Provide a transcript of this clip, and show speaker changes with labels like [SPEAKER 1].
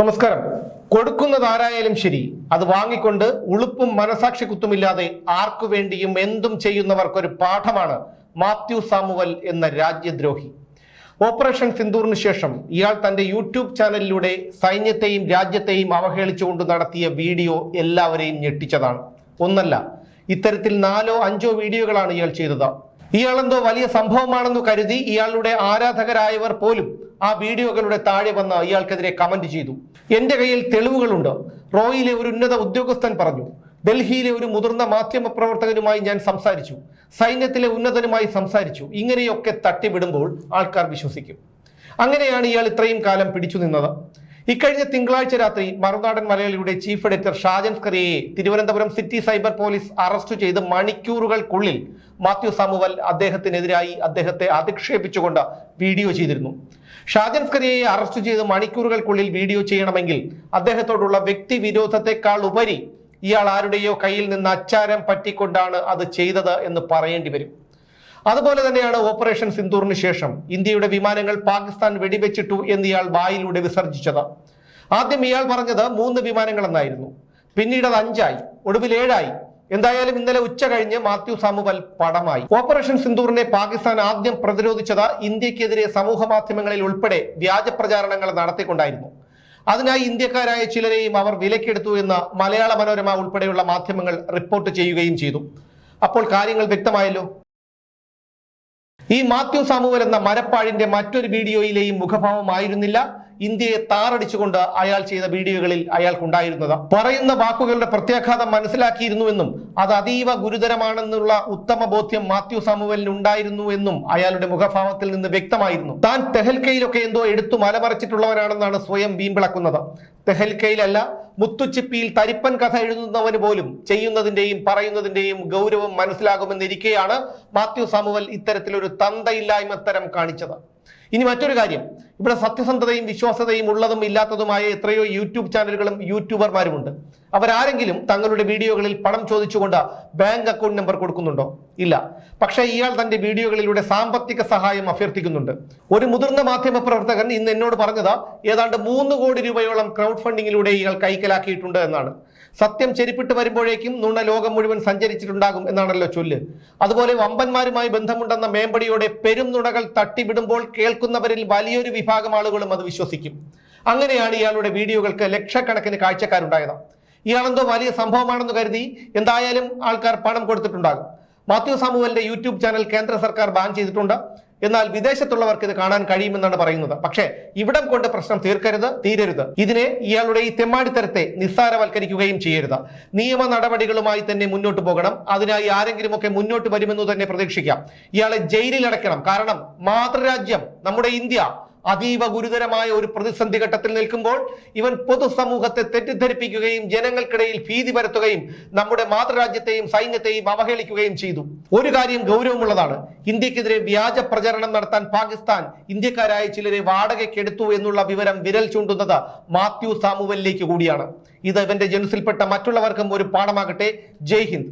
[SPEAKER 1] നമസ്കാരം. കൊടുക്കുന്നത് ആരായാലും ശരി. അത് വാങ്ങിക്കൊണ്ട് ഉളുപ്പും മനസാക്ഷി കുത്തുമില്ലാതെ ആർക്കു വേണ്ടിയും എന്തും ചെയ്യുന്നവർക്കൊരു പാഠമാണ് മാത്യു സാമുവൽ എന്ന രാജ്യദ്രോഹി. ഓപ്പറേഷൻ സിന്ദൂറിന് ശേഷം ഇയാൾ തന്റെ യൂട്യൂബ് ചാനലിലൂടെ സൈന്യത്തെയും രാജ്യത്തെയും അവഹേളിച്ചുകൊണ്ട് നടത്തിയ വീഡിയോ എല്ലാവരെയും ഞെട്ടിച്ചതാണ്. ഒന്നല്ല ഇത്തരത്തിൽ നാലോ അഞ്ചോ വീഡിയോകളാണ് ഇയാൾ ചെയ്തത്. ഇയാളെന്തോ വലിയ സംഭവമാണെന്ന് കരുതി ഇയാളുടെ ആരാധകരായവർ പോലും ആ വീഡിയോകളുടെ താഴെ വന്ന് ഇയാൾക്കെതിരെ കമന്റ് ചെയ്തു. എന്റെ കയ്യിൽ തെളിവുകളുണ്ട്. റോയിലെ ഒരു ഉന്നത ഉദ്യോഗസ്ഥൻ പറഞ്ഞു ഡൽഹിയിലെ ഒരു മുതിർന്ന മാധ്യമ പ്രവർത്തകനുമായി ഞാൻ സംസാരിച്ചു. സൈന്യത്തിലെ ഉന്നതനുമായി സംസാരിച്ചു. ഇങ്ങനെയൊക്കെ തട്ടിവിടുമ്പോൾ ആൾക്കാർ വിശ്വസിക്കും. അങ്ങനെയാണ് ഇയാൾ ഇത്രയും കാലം പിടിച്ചു നിന്നത്. ഇക്കഴിഞ്ഞ തിങ്കളാഴ്ച രാത്രി മറുനാടൻ മലയാളിയുടെ chief editor Shajan സ്കറിയയെ Thiruvananthapuram city cyber police arrest ചെയ്ത് മണിക്കൂറുകൾക്കുള്ളിൽ മാത്യു സാമുവൽ അദ്ദേഹത്തിനെതിരായി അദ്ദേഹത്തെ അധിക്ഷേപിച്ചുകൊണ്ട് വീഡിയോ ചെയ്തിരുന്നു. ഷാജൻ സ്കറിയയെ അറസ്റ്റ് ചെയ്ത് മണിക്കൂറുകൾക്കുള്ളിൽ വീഡിയോ ചെയ്യണമെങ്കിൽ അദ്ദേഹത്തോടുള്ള വ്യക്തി വിരോധത്തെക്കാൾ ഉപരി ഇയാൾ ആരുടെയോ കയ്യിൽ നിന്ന് അച്ചാരം പറ്റിക്കൊണ്ടാണ് അത് ചെയ്തത് എന്ന് പറയേണ്ടി വരും. അതുപോലെ തന്നെയാണ് ഓപ്പറേഷൻ സിന്ദൂറിന് ശേഷം ഇന്ത്യയുടെ വിമാനങ്ങൾ പാകിസ്ഥാൻ വെടിവെച്ചിട്ടു എന്ന് ഇയാൾ വായിലൂടെ വിസർജിച്ചത്. ആദ്യം ഇയാൾ പറഞ്ഞത് മൂന്ന് വിമാനങ്ങൾ എന്നായിരുന്നു പിന്നീട് അത് അഞ്ചായി ഒടുവിൽ ഏഴായി. എന്തായാലും ഇന്നലെ ഉച്ച കഴിഞ്ഞ് മാത്യു സാമുവൽ പടമായി. ഓപ്പറേഷൻ സിന്ദൂറിനെ പാകിസ്ഥാൻ ആദ്യം പ്രതിരോധിച്ചത് ഇന്ത്യക്കെതിരെ സമൂഹ മാധ്യമങ്ങളിൽ ഉൾപ്പെടെ വ്യാജ പ്രചാരണങ്ങൾ നടത്തിക്കൊണ്ടായിരുന്നു. അതിനായി ഇന്ത്യക്കാരായ ചിലരെയും അവർ വിലക്കെടുത്തു എന്ന് മലയാള മനോരമ ഉൾപ്പെടെയുള്ള മാധ്യമങ്ങൾ റിപ്പോർട്ട് ചെയ്യുകയും ചെയ്തു. അപ്പോൾ കാര്യങ്ങൾ വ്യക്തമായല്ലോ? ഈ മാത്യു സാമുവൽ എന്ന മരപ്പാഴിന്റെ മറ്റൊരു വീഡിയോയിലെയും മുഖഭാവമായിരുന്നില്ല. ഇന്ത്യയെ താറടിച്ചുകൊണ്ട് അയാൾ ചെയ്ത വീഡിയോകളിൽ അയാൾക്കുണ്ടായിരുന്നത്. പറയുന്ന വാക്കുകളുടെ പ്രത്യാഘാതം മനസ്സിലാക്കിയിരുന്നുവെന്നും അത് അതീവ ഗുരുതരമാണെന്നുള്ള ഉത്തമ ബോധ്യം മാത്യു സാമുവലിന് ഉണ്ടായിരുന്നു എന്നും അയാളുടെ മുഖഭാവത്തിൽ നിന്ന് വ്യക്തമായിരുന്നു. താൻ തെഹൽക്കയിലൊക്കെ എന്തോ എടുത്തു മലമറിച്ചിട്ടുള്ളവനാണെന്നാണ് സ്വയം വീമ്പിളക്കുന്നത് തെഹൽക്കയിലല്ല മുത്തുച്ചിപ്പിയിൽ തരിപ്പൻ കഥ എഴുതുന്നവന് പോലും ചെയ്യുന്നതിന്റെയും പറയുന്നതിന്റെയും ഗൗരവം മനസ്സിലാകുമെന്നിരിക്കെയാണ് മാത്യു സാമുവൽ ഇത്തരത്തിലൊരു തന്തയില്ലായ്മത്തരം കാണിച്ചത്. ഇനി മറ്റൊരു കാര്യം. ഇവിടെ സത്യസന്ധതയും വിശ്വാസതയും ഉള്ളതും ഇല്ലാത്തതുമായ എത്രയോ യൂട്യൂബ് ചാനലുകളും യൂട്യൂബർമാരുമുണ്ട്. അവരാരെങ്കിലും തങ്ങളുടെ വീഡിയോകളിൽ പണം ചോദിച്ചുകൊണ്ട് ബാങ്ക് അക്കൗണ്ട് നമ്പർ കൊടുക്കുന്നുണ്ടോ? ഇല്ല. പക്ഷേ ഇയാൾ തന്റെ വീഡിയോകളിലൂടെ സാമ്പത്തിക സഹായം അഭ്യർത്ഥിക്കുന്നുണ്ട്. ഒരു മുതിർന്ന മാധ്യമ പ്രവർത്തകൻ ഇന്ന് എന്നോട് പറഞ്ഞത് ഏതാണ്ട് മൂന്ന് കോടി രൂപയോളം ക്രൗഡ് ഫണ്ടിങ്ങിലൂടെ ഇയാൾ കൈക്കലാക്കിയിട്ടുണ്ട് എന്നാണ്. സത്യം ചെരിപ്പിട്ട് വരുമ്പോഴേക്കും നുണ ലോകം മുഴുവൻ സഞ്ചരിച്ചിട്ടുണ്ടാകും എന്നാണല്ലോ ചൊല്ല്. അതുപോലെ വമ്പന്മാരുമായി ബന്ധമുണ്ടെന്ന മേമ്പടിയോടെ പെരും നുണകൾ തട്ടിവിടുമ്പോൾ കേൾക്കുന്നവരിൽ വലിയൊരു വിഭാഗം ആളുകളും അത് വിശ്വസിക്കും. അങ്ങനെയാണ് ഇയാളുടെ വീഡിയോകൾക്ക് ലക്ഷക്കണക്കിന് കാഴ്ചക്കാരുണ്ടായത്. ഇയാളെന്തോ വലിയ സംഭവമാണെന്ന് കരുതി എന്തായാലും ആൾക്കാർ പണം കൊടുത്തിട്ടുണ്ടാകും. മാത്യു സാമുവലിന്റെ യൂട്യൂബ് ചാനൽ കേന്ദ്ര സർക്കാർ ബാൻ ചെയ്തിട്ടുണ്ട്. എന്നാൽ വിദേശത്തുള്ളവർക്ക് ഇത് കാണാൻ കഴിയുമെന്നാണ് പറയുന്നത്. പക്ഷേ ഇവിടം കൊണ്ട് പ്രശ്നം തീർക്കരുത് തീരരുത്. ഇതിനെ ഇയാളുടെ ഈ തെമ്മാടിത്തരത്തെ നിസ്സാരവൽക്കരിക്കുകയും ചെയ്യരുത്. നിയമ നടപടികളുമായി തന്നെ മുന്നോട്ട് പോകണം. അതിനായി ആരെങ്കിലും ഒക്കെ മുന്നോട്ട് വരുമെന്ന് തന്നെ പ്രതീക്ഷിക്കാം. ഇയാളെ ജയിലിൽ അടയ്ക്കണം കാരണം മാതൃരാജ്യം നമ്മുടെ ഇന്ത്യ അതീവ ഗുരുതരമായ ഒരു പ്രതിസന്ധി ഘട്ടത്തിൽ നിൽക്കുമ്പോൾ ഇവൻ പൊതുസമൂഹത്തെ തെറ്റിദ്ധരിപ്പിക്കുകയും ജനങ്ങൾക്കിടയിൽ ഭീതി പരത്തുകയും നമ്മുടെ മാതൃരാജ്യത്തെയും സൈന്യത്തെയും അവഹേളിക്കുകയും ചെയ്തു. ഒരു കാര്യം ഗൗരവമുള്ളതാണ്. ഇന്ത്യക്കെതിരെ വ്യാജ പ്രചരണം നടത്താൻ പാകിസ്ഥാൻ ഇന്ത്യക്കാരായ ചിലരെ വാടകയ്ക്കെടുത്തു എന്നുള്ള വിവരം വിരൽ ചൂണ്ടുന്നത് മാത്യു സാമുവലിലേക്ക് കൂടിയാണ്. ഇത് ഇവന്റെ ജനുസിൽപ്പെട്ട മറ്റുള്ളവർക്കും ഒരു പാഠമാകട്ടെ. ജയ് ഹിന്ദ്.